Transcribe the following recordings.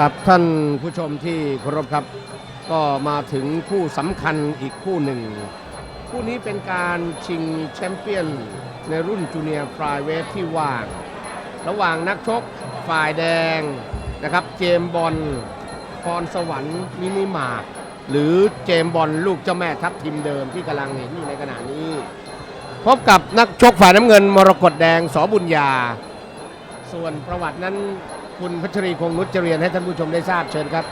ครับท่านผู้ชมที่เคารพครับ ก็มาถึงคู่สำคัญอีกคู่หนึ่ง คู่นี้เป็นการชิงแชมเปี้ยนในรุ่นจูเนียร์ฟลายเวทที่ว่าง ระหว่างนักชกฝ่ายแดงนะครับเจมบอลพรสวรรค์มินิมาร์หรือเจมบอลลูกเจ้าแม่ทัพทีมเดิมที่กำลังเห็นอยู่ในขณะนี้ พบกับนักชกฝ่ายน้ำเงินมรกตแดงสอบุญญา ส่วนประวัตินั้น คุณพัชรีคงนุชเจรียนให้ท่านผู้ชมได้ทราบเชิญครับ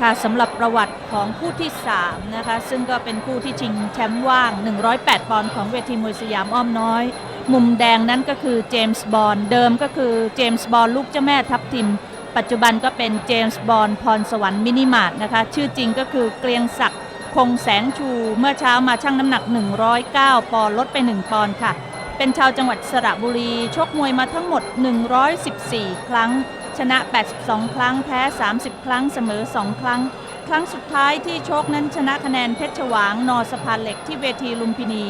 ค่ะสำหรับประวัติของคู่ที่ 3 นะคะ ซึ่งก็เป็นคู่ที่ชิงแชมป์ว่าง 108 ปอนด์ของเวทีมวยสยามอ้อมน้อย มุมแดงนั้นก็คือเจมส์บอลเดิมก็คือเจมส์บอลลูกเจ้าแม่ทัพทิม ปัจจุบันก็เป็นเจมส์บอลพรสวรรค์มินิมาร์ทนะคะ ชื่อจริงก็คือเกรียงศักดิ์คงแสงชู เมื่อเช้ามาชั่งน้ำหนัก 109 ปอนด์ลดไป 1 ปอนด์ค่ะ เป็นชาวจังหวัดสระบุรี ชกมวยมาทั้งหมด 114 ครั้ง ชนะ 82 ครั้ง แพ้ 30 ครั้ง เสมอ 2 ครั้ง ครั้งสุดท้ายที่ชกนั้นชนะคะแนนเพชรฉวาง นอสะพานเหล็กที่เวทีลุมพินี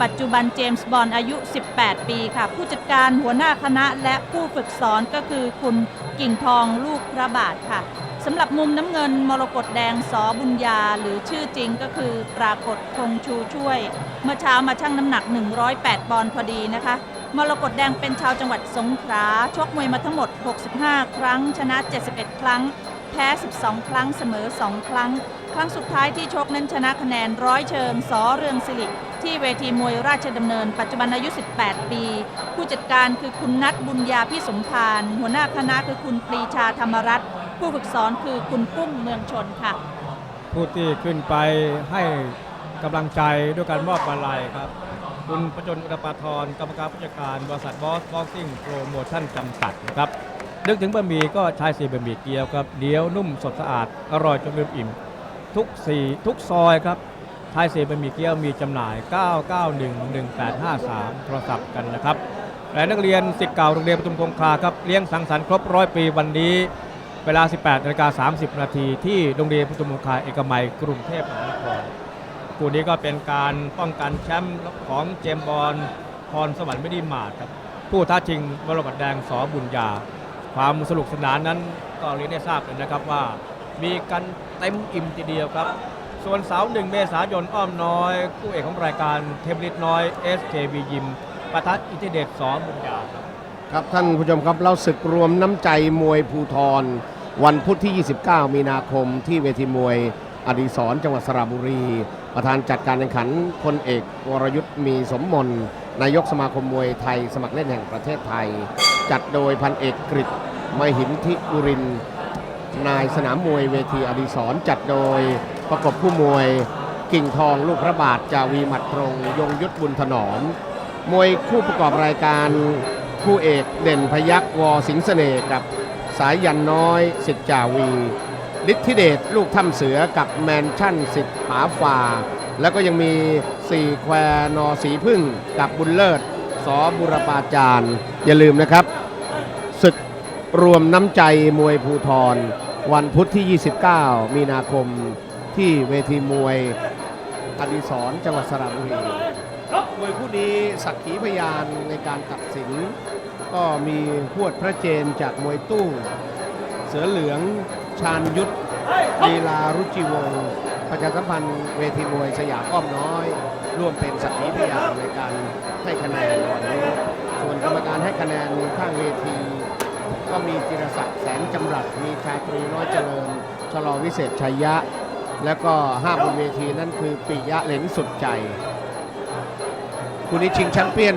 ปัจจุบันเจมส์บอลอายุ 18 ปีค่ะ ผู้จัดการหัวหน้าคณะและผู้ฝึกสอนก็คือคุณกิ่งทองลูกพระบาทค่ะสำหรับมุมน้ำเงินมรกตแดงสอบุญญา หรือชื่อจริงก็คือปรากฏคงชูช่วย เมื่อเช้ามาชั่งน้ำหนัก 108 ปอนด์พอดีนะคะ มรกตแดงเป็นชาวจังหวัดสงขลาชกมวยมาทั้งหมด 65 ครั้ง ชนะ 71 ครั้ง แพ้ 12 ครั้งเสมอ 2 ครั้ง ครั้งสุดท้ายที่ชกนั้นชนะคะแนนร้อยเชิงสอเรืองสิริที่เวทีมวยราชดำเนิน ปัจจุบันอายุ 18 ปี ผู้จัดการคือคุณนัทบุญญาพี่สมพานหัวหน้าคณะคือคุณปรีชาธรรมรัตน์ผู้ฝึกสอนคือคุณกุ้งเมืองชนค่ะ ผู้ที่ขึ้นไปให้ กำลังใจด้วยการมอบมาลัยครับ คุณประจนอุตปาทรกรรมการผู้จัดการบริษัทบอสบ็อกซิ่งโปรโมชั่นจำกัดนะครับนึกถึงบะหมี่ก็ใช้สีบะหมี่เกี๊ยวครับเดียวนุ่มสดสะอาดอร่อยจนลืมอิ่ม ทุกสีทุกซอยครับชายสีบะหมี่เกี๊ยวมีจำหน่าย 9911853 โทรศัพท์กันนะครับและนักเรียนสิทธิ์เก่าโรงเรียนปทุมคงคาครับเลี้ยงสังสรรค์ครบร้อยปีวันนี้ เวลา 18นาฬิกา30 นาทีที่โรงเรียนปทุมคงคาเอกมัยกรุงเทพมหานคร คู่นี้ก็เป็นการป้องกันแชมป์ของเจมบอลพรสวรรค์ไม่ได้มาดครับผู้ท้าชิงมรกตแดงสอบุญญา ความสนุกสนานนั้นก็เรียนได้ทราบเลยนะครับว่า มีกันเต็มอิ่มทีเดียวครับ ส่วนเสาร์หนึ่งเมษายนอ้อมน้อยคู่เอกของรายการเทมนิดน้อย SKB ยิมปะทะอิทธิเดชสอบุญญาครับครับท่านผู้ชมครับเราศึกรวมน้ำใจมวยภูทรวันพุธที่ 29 มีนาคมที่เวทีมวยอดีศรจังหวัดสระบุรี ประธานจัดการแข่งขันพลเอกวรยุทธ์มีสมมนนายกสมาคมมวยไทย สมัครเล่นแห่งประเทศไทย จัดโดยพันเอกกฤษมหินทิอุริน นายสนามมวยเวทีอดีศรจัดโดยประกบผู้มวย กิ่งทองลูกพระบาทจาวีหมัดตรง ยงยุทธบุญถนอม มวยคู่ประกอบรายการคู่เอกเด่นพยักวอสิงห์เสน่ห์กับสายยันน้อยสิทธิจาวี ฤทธิเดชลูกถ้ำเสือกับแมนชั่นสิทธิ์ผาฟาแล้วก็ยังมีสี่แควร์นอสีพึ่งกับบุญเลิศสอบุรปาจารย์ อย่าลืมนะครับศึกรวมน้ำใจมวยภูทร วันพุธที่ 29 มีนาคมที่เวทีมวยอดีศรจังหวัดสระบุรีมวยคู่นี้สักขีพยานในการตัดสิน ก็มีพวดพระเจนจากมวยตู้ เสือเหลือง ชาญยุทธลีลารุจิวงศ์ประชาสัมพันธ์เวทีมวยสยามอ้อมน้อย ร่วมเป็นสักขีพยานในการให้คะแนนวันนี้ส่วนกรรมการให้คะแนนข้างเวที ก็มีจิรศักดิ์แสงจำรัดมีชาตรีน้อยเจริญชลอวิเศษชัยยะ แล้วก็ห้าบนเวทีนั่นคือปิยะเหลนสุดใจคู่นี้ชิงแชมเปี้ยน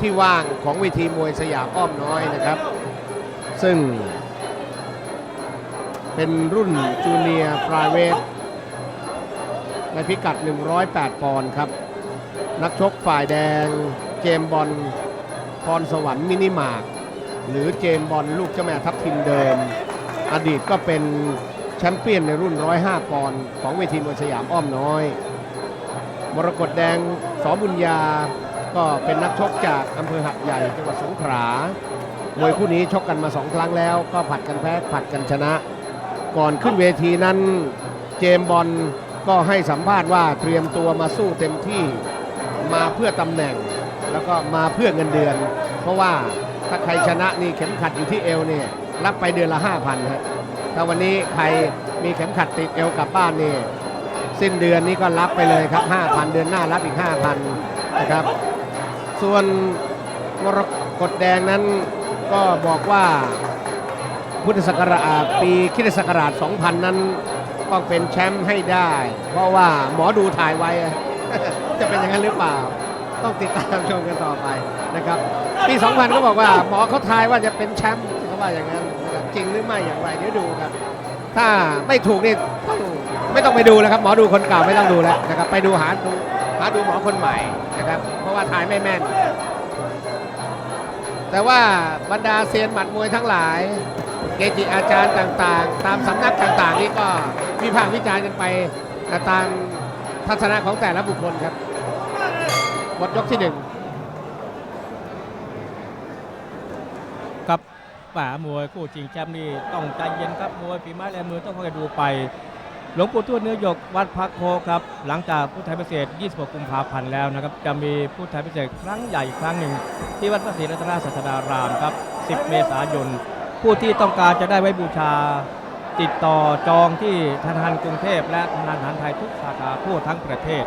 ที่ว่างของเวทีมวยสยามอ้อมน้อยนะครับ ซึ่ง เป็นรุ่นจูเนียร์ฟรายเวทในพิกัด 108 ปอนด์ครับ นักชกฝ่ายแดงเจมบอลพรสวรรค์มินิมาร์กหรือเจมบอลลูกเจ้าแม่ทัพทิมเดิม อดีตก็เป็นแชมเปี้ยนในรุ่น 105 ปอนด์ของเวทีมวยสยามอ้อมน้อย มรกตแดงสอบุญญาก็เป็นนักชกจากอำเภอหัดใหญ่จังหวัดสงขลามวยคู่นี้ชกกันมาสองครั้งแล้ว ก็ผัดกันแพ้ผัดกันชนะ ก่อนขึ้นเวทีนั้นเจมบอลก็ให้สัมภาษณ์ว่าเตรียมตัวมาสู้เต็มที่มาเพื่อตำแหน่ง แล้วก็มาเพื่อเงินเดือน เพราะว่าถ้าใครชนะนี่เข็มขัดอยู่ที่เอวเนี่ยรับไปเดือนละ 5,000ฮะถ้าวันนี้ใครมีเข็มขัดติดเอวกลับบ้านนี่สิ้นเดือนนี้ก็รับไปเลยครับ 5,000 เดือนหน้ารับอีก 5,000 นะครับ ส่วนมรกตแดงนั้นก็บอกว่า พุทธศักราชปีคริสตศักราช 2000 นั้นต้องเป็นแชมป์ให้ได้ เพราะว่าหมอดูถ่ายไว้ จะเป็นอย่างนั้นหรือเปล่า ต้องติดตามชมกันต่อไปนะครับปี2000 ก็บอกว่าหมอเขาทายว่าจะเป็นแชมป์เขาว่าอย่างนั้นจริงหรือไม่อย่างไรเดี๋ยวดูครับ ถ้าไม่ถูกนี่ต้องไม่ต้องไปดูแล้วครับหมอดูคนเก่าไม่ต้องดูแล้วนะครับไปดูหาดูหาดูหมอคนใหม่นะครับเพราะว่าทายไม่แม่น แต่ว่าบรรดาเซียนหมัดมวยทั้งหลาย เกจิอาจารย์ต่างๆ ตามสำนักต่างๆ นี่ก็วิพากษ์วิจารณ์กันไปตามทัศนะของแต่ละบุคคลครับหมดยกที่หนึ่งครับแหมมวยคู่ชิงแชมป์นี่ต้องใจเย็นครับมวยฝีไม้ลายมือต้องคอยดูไปหลวงปู่ทวดเนื้อหยกวัดพักโคครับ หลังจากพุทธไทยพิเศษ 26 กุมภาพันธ์แล้วนะครับ จะมีพุทธไทยพิเศษครั้งใหญ่อีกครั้งหนึ่ง ที่วัดพระศรีรัตนศาสดารามครับ 10 เมษายน ผู้ที่ต้องการจะได้ไว้บูชา ติดต่อจองที่ธนาคารกรุงเทพและธนาคารไทยทุกสาขาทั่วทั้งประเทศ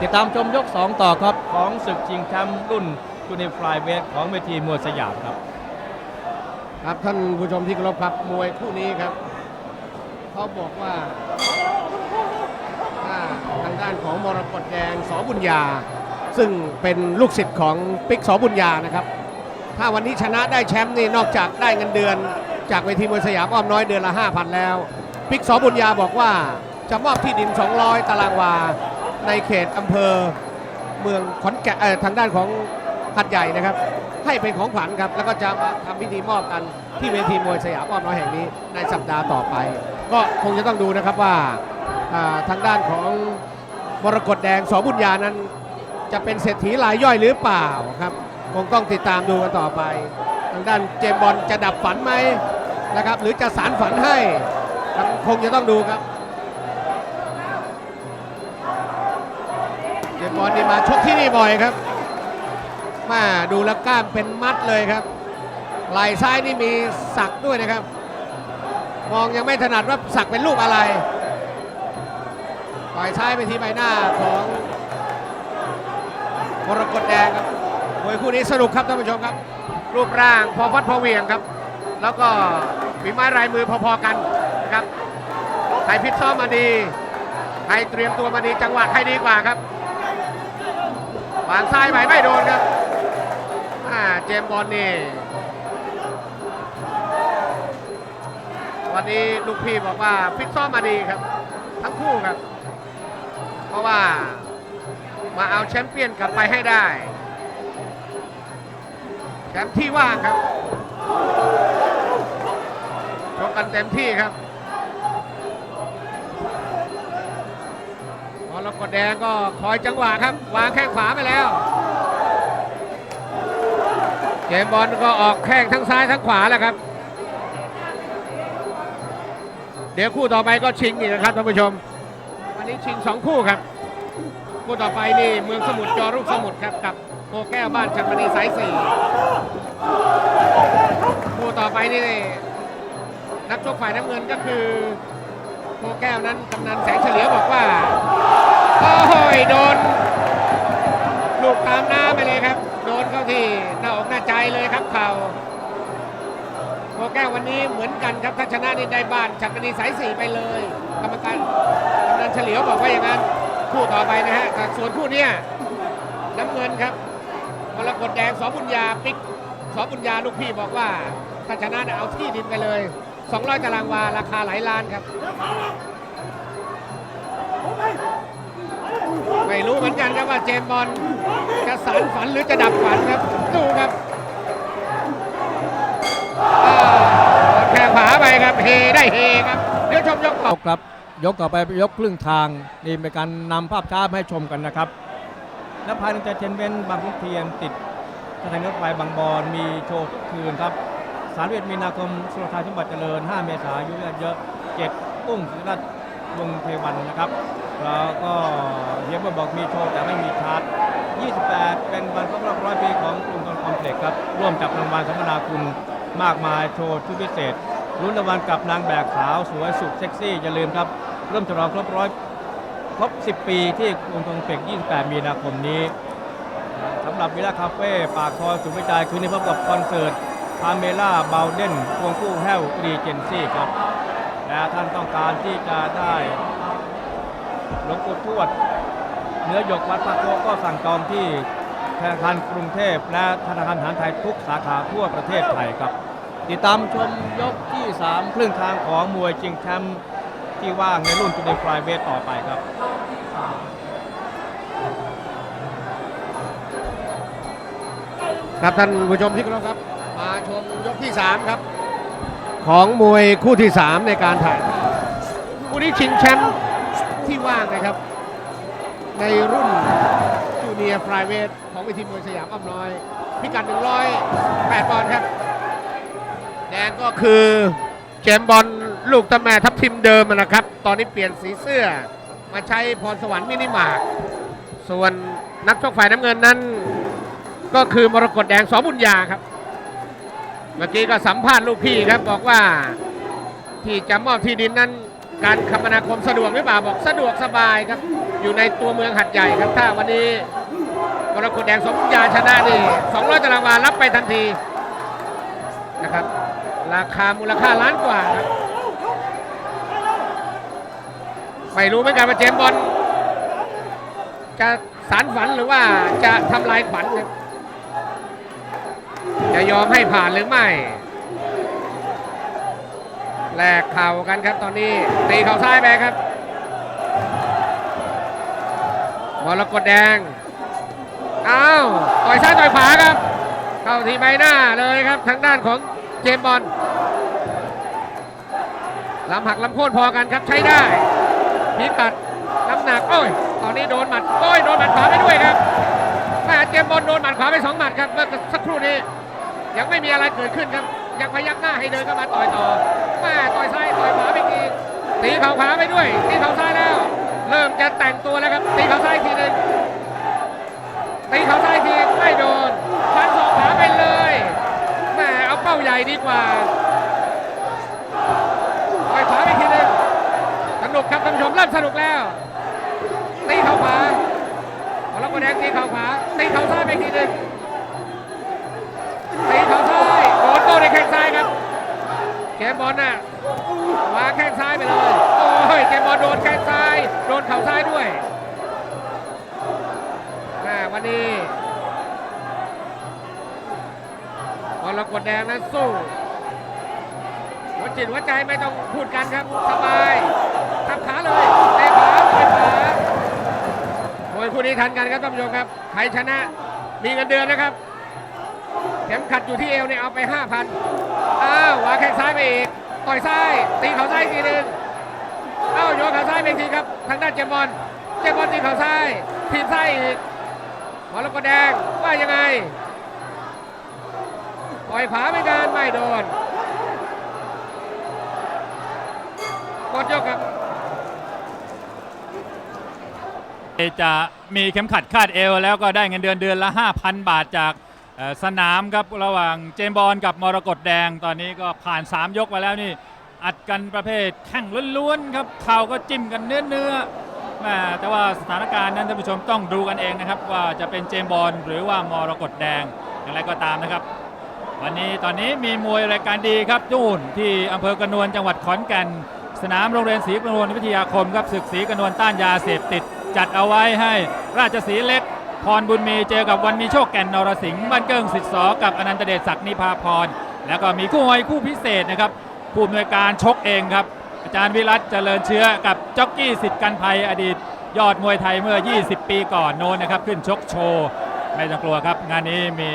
ติดตามชมยก 2 ต่อครับของศึกชิงแชมป์รุ่นจูเนียร์ฟลายเวทของเวทีมวยสยามครับ ครับท่านผู้ชมที่เคารพครับมวยคู่นี้ครับเขาบอกว่าทางด้านของมรกตแดงสอบุญญา ซึ่งเป็นลูกศิษย์ของปิ๊กสอบุญญานะครับ ถ้าวันนี้ชนะได้แชมป์นี่นอกจากได้เงินเดือน จากเวทีมวยสยามอ้อมน้อยเดือนละ 5,000 แล้ว ปิ๊กสอบุญญาบอกว่าจะมอบที่ดิน 200 ตารางวา ในเขตอำเภอเมืองขอนแก่นทางด้านของหัดใหญ่นะครับ ให้เป็นของขวัญครับ แล้วก็จะมาทำพิธีมอบกันที่เวทีมวยสยามอ้อมน้อยแห่งนี้ในสัปดาห์ต่อไป ก็คงจะต้องดูนะครับว่าอ่าทางด้านของมรกตแดงสอบุญญานั้น จะเป็นเศรษฐีรายย่อยหรือเปล่าครับ คงต้องติดตามดูกันต่อไป ทางด้านเจมบอลจะดับฝันไหมนะครับ หรือจะสารฝันให้คงจะต้องดูครับ เจมบอลนี่มาชกที่นี่บ่อยครับมาดูแล้วกล้ามเป็นมัดเลยครับไหล่ซ้ายนี่มีสักด้วยนะครับ มองยังไม่ถนัดว่าสักเป็นรูปอะไรปล่อยซ้ายไปที่ใบหน้าของมรกตแดงครับ มวยคู่นี้สนุกครับท่านผู้ชมครับ รูปร่างพอฟัดพอเวียงครับ แล้วก็ฝีไม้ลายมือพอๆกันนะครับใครพิษซ้อมมาดีใครเตรียมตัวมาดีจังหวะใครดีกว่าครับวางซ้ายไปไม่โดนครับเจมบอลนี่วันนี้ลูกพี่บอกว่าฟิตซ้อมมาดีครับ ทั้งคู่ครับ เพราะว่ามาเอาแชมป์เปี้ยนกลับไปให้ได้ ชมป์ที่ว่างครับชกกันเต็มที่ครับมรกตแดงก็คอยจังหวะครับ วางแข้งขวาไปแล้วเจมบอลก็ออกแข้งทั้งซ้ายทั้งขวาแล้วครับ เดี๋ยวคู่ต่อไปก็ชิงอีกนะครับท่านผู้ชม วันนี้ชิงสองคู่ครับ คู่ต่อไปนี่เมืองสมุทรจอรูปสมุทรครับกับ แก้วบ้านชันมณีสายสี่คู่ต่อไปนี่นักชกฝ่ายน้ำเงินก็คือโพแก้วนั้นกำนันแสงเฉลียวบอกว่า โอ้โหยโดนลูกตามน้ำไปเลยครับ โดนเข้าที่หน้าอกหน้าใจเลยครับเข่าโปแก้ววันนี้เหมือนกันครับถ้าชนะนี่ได้บ้านจักรณีสายสี่ไปเลย กรรมการกำนันเฉลียวบอกว่าอย่างนั้นคู่ต่อไปนะฮะส่วนคู่เนี้ยน้ำเงินครับ มรกตแดงสอบุญญาปิกสอบุญญาลูกพี่บอกว่าถ้าชนะเอาที่ดินไปเลย 200ตารางวาราคาหลายล้านครับ ไม่รู้เหมือนกันครับว่าเจมบอลจะสารฝันหรือจะดับฝันครับ ดูครับอ่าแข่งขวาไปครับเฮได้เฮครับเดี๋ยวชมยกต่อครับ ยกต่อไปยกครึ่งทางนี่เป็นการนำภาพช้ามาให้ชมกันนะครับ และภายในใจเทนเมนต์บางขุนเทียนติดสถานีรถไฟบางบอนมีโชว์คืนครับสารเวทมีนาคมสุรทายสมบัติเจริญ 5 เมษายนอายุเยอะเจ็ดตุ้งศิริรัตวงเทวันนะครับ แล้วก็เฮียบบอกมีโชว์แต่ไม่มีชาร์จ28 เป็นวันครบรอบร้อยปีของกรุงทนคอมเพล็กซ์ครับ ร่วมจับรางวัลสัมมนาคุณมากมายโชว์ชุดพิเศษลุ้นรางวัลกับนางแบบขาวสวยสุดเซ็กซี่อย่าลืมครับ เริ่มฉลองครบร้อย ครบ 10 ปีที่กรุงทงเปก28 มีนาคมนี้สำหรับวิลาคาเฟ่ปากคอยสุขวิจัยคืนนี้พบกับคอนเสิร์ตพาเมล่าบลเดนควงคู่แห้วรีเจนซี่ครับและท่านต้องการที่จะได้หลวงปู่ทวด เนื้อหยกวัดพระโคก็สั่งจองที่ธนาคารกรุงเทพและธนาคารทหารไทยทุกสาขาทั่วประเทศไทยครับ ติดตามชมยกที่ 3 ครึ่งทางของมวยชิงแชมป์ ที่ว่างในรุ่นจูเนียร์ฟลายเวทต่อไปครับครับท่านผู้ชมที่เคารพครับ มาชมยกที่ 3 ครับ ของมวยคู่ที่ 3 ในการถ่ายทอดคู่นี้ชิงแชมป์ที่ว่างนะครับ ในรุ่นจูเนียร์ฟลายเวทของเวทีมวยสยามอ้อมน้อย พิกัด 108 ปอนด์ครับ แดงก็คือเจมส์บอล ลูกตะแม่ทับทิมเดิมนะครับ ตอนนี้เปลี่ยนสีเสื้อ มาใช้พรสวรรค์มินิมาร์ส่วนนักชกฝ่ายน้ำเงินนั้น ก็คือมรกตแดงสอบุญญาครับ เมื่อกี้ก็สัมภาษณ์ลูกพี่ครับบอกว่าที่จะมอบที่ดินนั้น การคมนาคมสะดวกหรือเปล่าบอกสะดวกสบายครับ อยู่ในตัวเมืองหัดใหญ่ครับถ้าวันนี้มรกตแดงสอบุญญาชนะนี่200ตารางวารับไปทันทีนะครับ ราคามูลค่าล้านกว่าครับ ไม่รู้เหมือนกันว่าเจมบอลจะสารฝันหรือว่าจะทำลายขวัญครับจะยอมให้ผ่านหรือไม่แลกเข่ากันครับตอนนี้ตีเข่าซ้ายไปครับมรกตแดงอ้าวต่อยซ้ายต่อยขวาครับ เข้าทีใบหน้าเลยครับทางด้านของเจมบอลลำหักลำโค่นพอกันครับใช้ได้ พิกัดน้ำหนักโอ้ยตอนนี้โดนหมัดโอ้ยโดนหมัดขวาไปด้วยครับแม่เจมบอลโดนหมัดขวาไปสองหมัดครับเมื่อสักครู่นี้ ยังไม่มีอะไรเกิดขึ้นครับยังพยักหน้าให้เดินเข้ามาต่อยต่อแม่ต่อยซ้ายต่อยขวาไปอีกตีเข่าขวาไปด้วยตีเข่าซ้ายแล้ว เริ่มจะแต่งตัวแล้วครับตีเข่าซ้ายอีกทีหนึงตีเข่าซ้ายทีไม่โดนฟันศอกขาไปเลยแม่เอาเป้าใหญ่ดีกว่า มเริ่มสนุกแล้วตีเข่าขวาเอาแล้วก็แดงตีเข่าขวาตีเข่าซ้ายไปอีกทีหนึงตีเข่าซ้ายโดนโต้ในแข้งซ้ายครับเกมบอลน่ะวางแข้งซ้ายไปเลยโอ้ยเกมบอลโดนแข้งซ้ายโดนเข่าซ้ายด้วยวันนี้บอลกดแดงนั้นสู้หัวจิตหัวใจไม่ต้องพูดกันครับสบาย ขาเลยเตะขาเตะขามวยคู่นี้ทันกันครับท่านผู้ชมครับใครชนะมีเงินเดือนนะครับเข็มขัดอยู่ที่เอวเนี่ยเอาไป 5,000อ้าววางแข้งซ้ายไปอีกต่อยซ้ายตีเข่าซ้ายอีกทีนึงอ้าวโยนเข่าซ้ายไปทีครับทางด้านเจมบอลเจมบอลตีเข่าซ้ายทีบซ้ายอีกหมอลกแดงว่ายังไงต่อยขวาไม่กันไม่โดนกดยกครับ จะมีเข็มขัดคาดเอว แล้วก็ได้เงินเดือนเดือนละ 5,000 บาทจากสนามครับระหว่างเจมบอลกับมรกตแดงตอนนี้ก็ผ่าน 3 ยกมาแล้วนี่ อัดกันประเภทแข่งล้วนๆครับเข่าก็จิ้มกันเนื้อเนื้อแม่แต่ว่าสถานการณ์นั้นท่านผู้ชมต้องดูกันเองนะครับ ว่าจะเป็นเจมบอลหรือว่ามรกตแดงอย่างไรก็ตามนะครับ วันนี้ตอนนี้มีมวยรายการดีครับนู่นที่อำเภอกระนวนจังหวัดขอนแก่น สนามโรงเรียนศรีกระนวนวิทยาคมครับศึกศรีกระนวนต้านยาเสพติด จัดเอาไว้ให้ราชสีเล็กพรบุญมีเจอกับวันมีโชคแก่นนรสิงห์บ้านเกิ้งสิทธิ์สอกับอนันตเดชศักดิ์นิพาพร แล้วก็มีคู่มวยคู่พิเศษนะครับผู้อำนวยการชกเองครับ อาจารย์วิรัตเจริญเชื้อกับจ็อกกี้สิทธิ์กันภัยอดีต ยอดมวยไทยเมื่อ 20 ปีก่อนโน้นนะครับขึ้นชกโชว์ไม่ต้องกลัวครับ งานนี้มี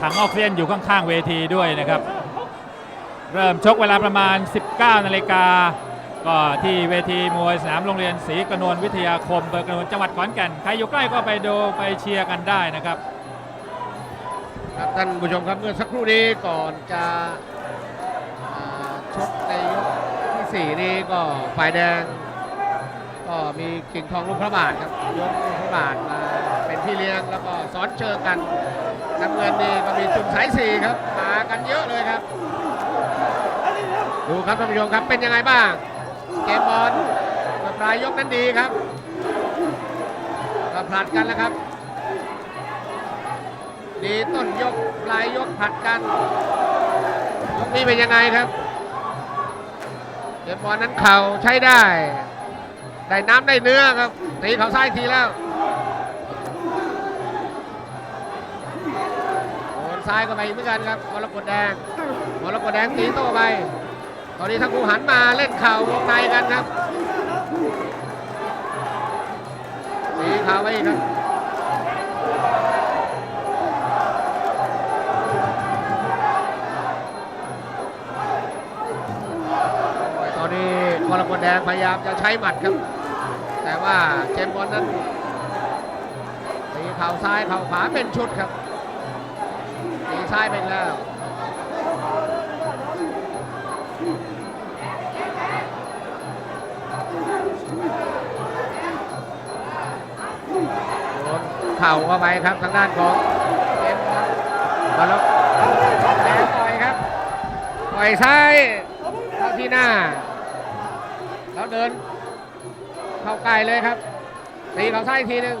ถังออกซิเจนอยู่ข้างๆเวทีด้วยนะครับ เริ่มชกเวลาประมาณ 19นาฬิกา ก็ที่เวทีมวยสนามโรงเรียนศรีกระนวลวิทยาคมอำเภอกระนวลจังหวัดขอนแก่น ใครอยู่ใกล้ก็ไปดูไปเชียร์กันได้นะครับครับท่านผู้ชมครับเมื่อสักครู่นี้ก่อนจะชกในยกที่ 4 นี้ก็ฝ่ายแดง ก็มีกิ่งทองลูกพระบาทครับยกลูกพระบาทมาเป็นพี่เลี้ยงแล้วก็สอนเชิงกันน้ำเงินนี่ก็มีจุ่มสายสี่ครับมากันเยอะเลยครับ ดูครับท่านผู้ชมครับเป็นยังไงบ้าง เกมบอลปลายยกนั้นดีครับก็ผลัดกันแล้วครับ ดีต้นยกปลายยกผลัดกันยกนี้เป็นยังไงครับเกมบอลนั้นเข่าใช้ได้ ได้น้ำได้เนื้อครับตีเข่าซ้ายทีแล้วโอนซ้ายก็ไปอีกเหมือนกันครับมรกตแดงมรกตแดงตีโต้ไป ตอนนี้ทั้งคู่หันมาเล่นเข่าวงในกันครับตีเข่าไปอีกครับตอนนี้มรกตแดงพยายามจะใช้หมัดครับ แต่ว่าเจมบอลนั้นตีเข่าซ้ายเข่าขวาเป็นชุดครับตีซ้ายไปแล้ว เข่าเข้าไปครับทางด้านของเจมส์บอลมาแล้วแดงต่อยครับต่อยซ้ายเข้าที่หน้า แล้วเดิน เข้าใกล้เลยครับตีเขาซ้ายอีกทีหนึ่ง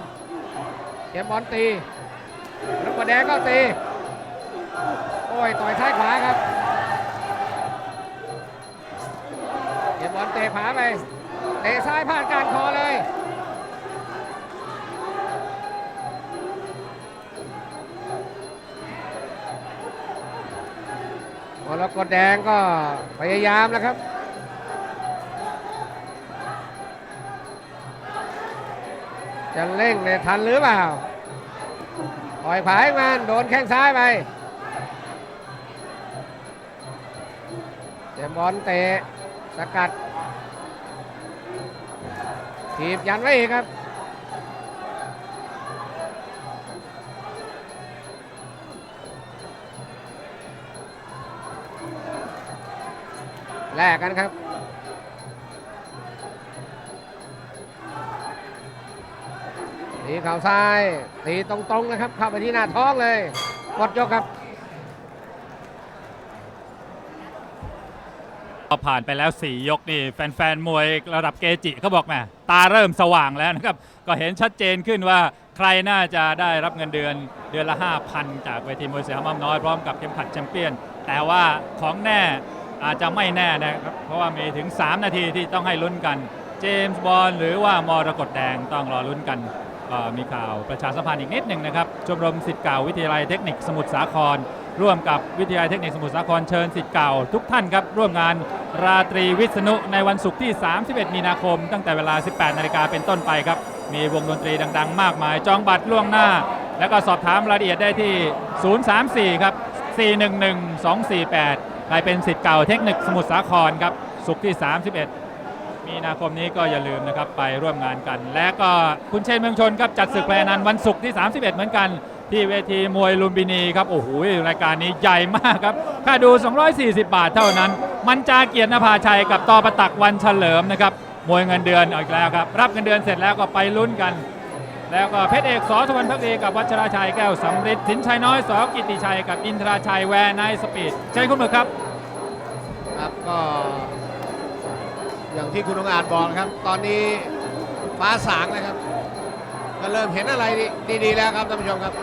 เจมบอลตีแล้วก็แดงก็ตีโอ้ยต่อยซ้ายขวาครับเจมส์บอลเตะขวาไปเตะซ้ายผ่านการคอเลย มรกตแดงก็พยายามแล้วครับ จะเร่งเนี่ยทันหรือเปล่าปล่อยผายมันโดนแข้งซ้ายไปเจมบอลเตะสกัดถีบยันไว้อีกครับ แลกกันครับตีเข่าซ้ายตีตรงๆนะครับเข้าไปที่หน้าท้องเลยหมดยกครับพอผ่านไปแล้ว 4 ยกนี่ แฟน ๆ มวยระดับเกจิเขาบอกแหมตาเริ่มสว่างแล้วนะครับ ก็เห็นชัดเจนขึ้นว่าใครน่าจะได้รับเงินเดือนเดือนละ 5,000 จากเวทีมวยสยามอ้อมน้อย พร้อมกับเข็มขัดแชมเปี้ยน แต่ว่าของแน่ อาจจะไม่แน่นะครับ เพราะว่ามีถึง 3 นาทีที่ต้องให้ลุ้นกัน เจมส์บอลหรือว่ามรกตแดงต้องรอลุ้นกันก็มีข่าวประชาสัมพันธ์อีกนิดหนึ่งนะครับ ชมรมสิทธิ์เก่าวิทยาลัยเทคนิคสมุทรสาคร ร่วมกับวิทยาลัยเทคนิคสมุทรสาครเชิญสิทธิ์เก่าทุกท่านครับ ร่วมงานราตรีวิษณุในวันศุกร์ที่ 31 มีนาคม ตั้งแต่เวลา 18 นาฬิกาเป็นต้นไปครับ มีวงดนตรีดัง ๆ มากมาย จองบัตรล่วงหน้า แล้วก็สอบถามรายละเอียดได้ที่ 034 ครับ 411 248 ใครเป็นสิทธิ์เก่าเทคนิคสมุทรสาครครับศุกที่ 31 มีนาคมนี้ก็อย่าลืมนะครับไปร่วมงานกัน และก็คุณเชนเมืองชนครับจัดศึกแพรนันวันศุกร์ที่ 31 เหมือนกันที่เวทีมวยลุมพินีครับโอ้โหรายการนี้ใหญ่มากครับค่าดู 240 บาทเท่านั้น มันจาเกียรตินภาชัยกับต่อประตักวันเฉลิมนะครับมวยเงินเดือนอีกแล้วครับรับเงินเดือนเสร็จแล้วก็ไปลุ้นกัน แล้วก็เพชรเอกสอสวรรณพักดีกับวัชราชัยแก้วสำริดสินชัยน้อยสอกิติชัยกับอินทราชัยแวร์ไนสปีดเชิญคุณหมึกครับ ครับก็ อย่างที่คุณองอาจบอกนะครับ ตอนนี้ฟ้าสางนะครับ ก็เริ่มเห็นอะไรดีๆแล้วครับท่านผู้ชมครับ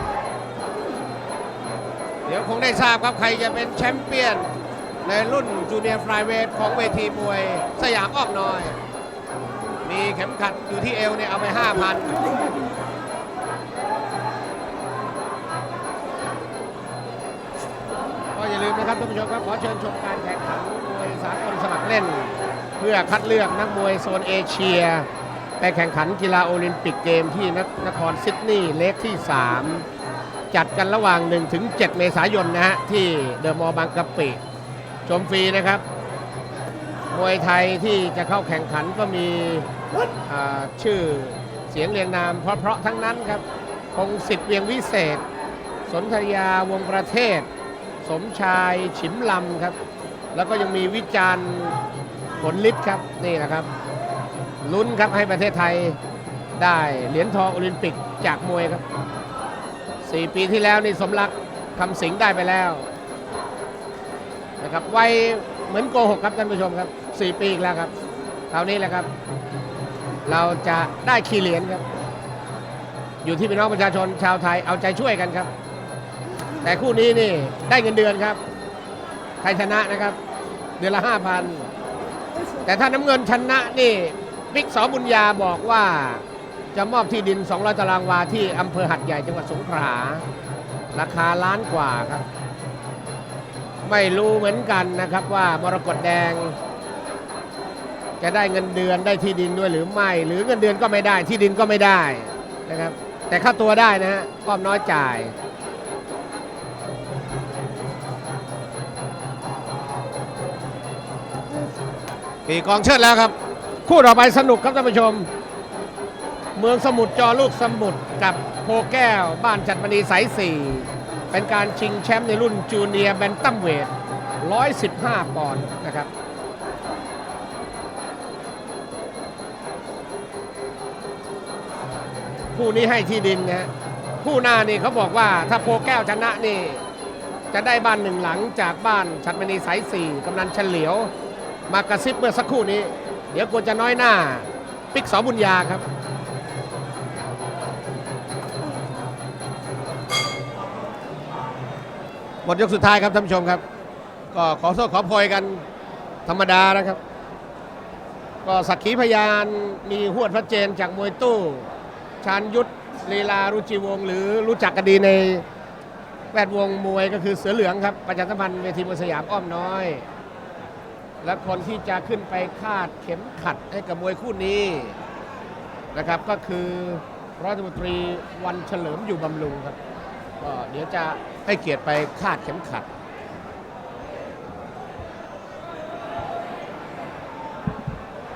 เดี๋ยวคงได้ทราบครับใครจะเป็นแชมป์เปี้ยนในรุ่นจูเนียร์ฟลายเวทของเวทีมวยสยามอ้อมน้อย มีเข็มขัดอยู่ที่เอวเนี่ยเอาไป 5,000 นะครับท่านผู้ชมครับขอเชิญชมการแข่งขันมวยสากลสมัครเล่น เพื่อคัดเลือกนักมวยโซนเอเชีย ไปแข่งขันกีฬาโอลิมปิกเกมที่นครซิดนีย์เลกที่ 3 จัดกันระหว่าง1ถึง7เมษายนนะฮะที่เดอะมอลล์บางกะปิชมฟรีนะครับมวยไทยที่จะเข้าแข่งขันก็มีชื่อเสียงเรียงนามเพราะๆทั้งนั้นครับพงศิษฐ์เวียงวิเศษ สนธยาวงประเทศ สมชายฉิมลำครับ แล้วก็ยังมีวิจารณ์ผลฤทธิ์ครับนี่นะครับลุ้นครับให้ประเทศไทยได้เหรียญทองโอลิมปิกจากมวยครับ 4 ปีที่แล้วนี่สมรักคำสิงได้ไปแล้วนะครับวัยเหมือนโกหกครับท่านผู้ชมครับ 4 ปีอีกแล้วครับคราวนี้แหละครับ เราจะได้คีย์เหรียญครับ อยู่ที่พี่น้องประชาชนชาวไทยเอาใจช่วยกันครับ แต่คู่นี้นี่ได้เงินเดือนครับ ใครชนะนะครับ เดือนละห้าพันแต่ถ้าน้ำเงินชนะนี่บิ๊กสอบุญญาบอกว่าจะมอบที่ดิน 200 ตารางวาที่อำเภอหัดใหญ่จังหวัดสงขลาราคาล้านกว่าครับ ไม่รู้เหมือนกันนะครับว่ามรกตแดง จะได้เงินเดือนได้ที่ดินด้วยหรือไม่ หรือเงินเดือนก็ไม่ได้ที่ดินก็ไม่ได้นะครับ แต่ค่าตัวได้นะฮะป้อมน้อยจ่าย ปีกองเชิดแล้วครับ คู่ต่อไปสนุกครับท่านผู้ชม เมืองสมุทรจอลูกสมุทรกับโพแก้ว บ้านจัดมณีสายสี่เป็นการชิงแชมป์ในรุ่นจูเนียร์แบนตัมเวท 115 ปอนด์นะครับคู่นี้ให้ที่ดินนะฮะคู่หน้านี่เขาบอกว่าถ้าโพแก้วชนะนี่ จะได้บ้านหนึ่งหลังจากบ้านชัดมณีสายสี่กำนันเฉลียว มากระซิบเมื่อสักครู่นี้ เดี๋ยวกลัวจะน้อยหน้า ปิกสอบุญญาครับ หมดยกสุดท้ายครับท่านผู้ชมครับ ก็ขอโทษขอโพยกันธรรมดานะครับ ก็สักขีพยานมีหวดพระเจนจากมวยตู้ชานยุทธลีลารุจิวงหรือรู้จักกันดีในแวดวงมวยก็คือเสือเหลืองครับ ประชาสัมพันธ์เวทีมวยสยามอ้อมน้อย และคนที่จะขึ้นไปคาดเข็มขัดให้กับมวยคู่นี้นะครับ ก็คือร้อยตำรวจตรีวันเฉลิมอยู่บำรุงครับก็เดี๋ยวจะให้เกียรติไปคาดเข็มขัด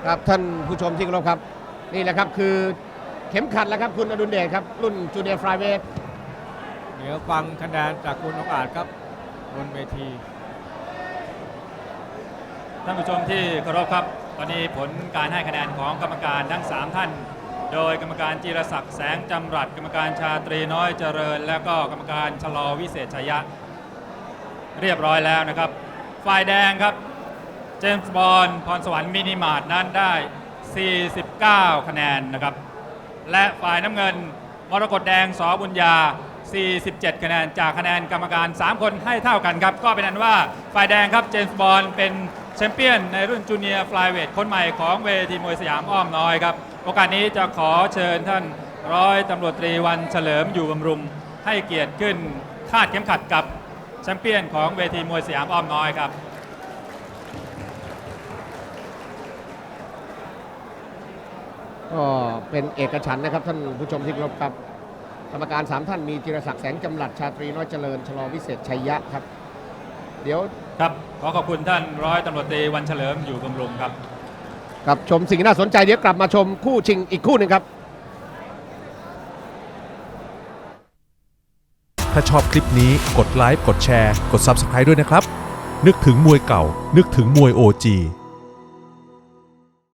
ครับท่านผู้ชมที่เคารพครับ นี่แหละครับคือเข็มขัดแล้วครับคุณอดุลเดชครับ รุ่นจูเนียร์ฟลายเวทเดี๋ยวฟังคะแนนจากคุณองอาจครับ บนเวที ท่านผู้ชมที่เคารพครับ ตอนนี้ผลการให้คะแนนของกรรมการทั้ง 3 ท่าน โดยกรรมการจีรศักดิ์แสงจำรัด กรรมการชาตรีน้อยเจริญ แล้วก็กรรมการชะลอวิเศษชัยยะ เรียบร้อยแล้วนะครับ ฝ่ายแดงครับ เจมส์บอลพรสวรรค์มินิมาร์ทนั้นได้ 49 คะแนนนะครับ และฝ่ายน้ำเงินมรกตแดงสอบุญญา 47 คะแนน จากคะแนนกรรมการ 3 คนให้เท่ากันครับ ก็เป็นอันว่าฝ่ายแดงครับ เจมส์บอลเป็น แชมเปี้ยนในรุ่นจูเนียร์ฟลายเวทคนใหม่ของเวทีมวยสยามอ้อมน้อยครับ โอกาสนี้จะขอเชิญท่านร้อยตำรวจตรีวันเฉลิมอยู่บำรุง ให้เกียรติขึ้นคาดเข็มขัดกับแชมเปี้ยนของเวทีมวยสยามอ้อมน้อยครับ ก็เป็นเอกฉันท์นะครับท่านผู้ชมที่เคารพครับกรรมการ3ท่านมีจิรศักดิ์แสงจำรัดชาตรีน้อยเจริญชลอวิเศษชัยยะครับ เดี๋ยวครับขอขอบคุณท่านร้อยตำรวจตรีวันเฉลิมอยู่บำรุงครับ กับชมสิ่งที่น่าสนใจเดี๋ยวกลับมาชมคู่ชิงอีกคู่หนึ่งครับ ถ้าชอบคลิปนี้กดไลค์กดแชร์ กด Subscribe ด้วยนะครับ นึกถึงมวยเก่า นึกถึงมวย OG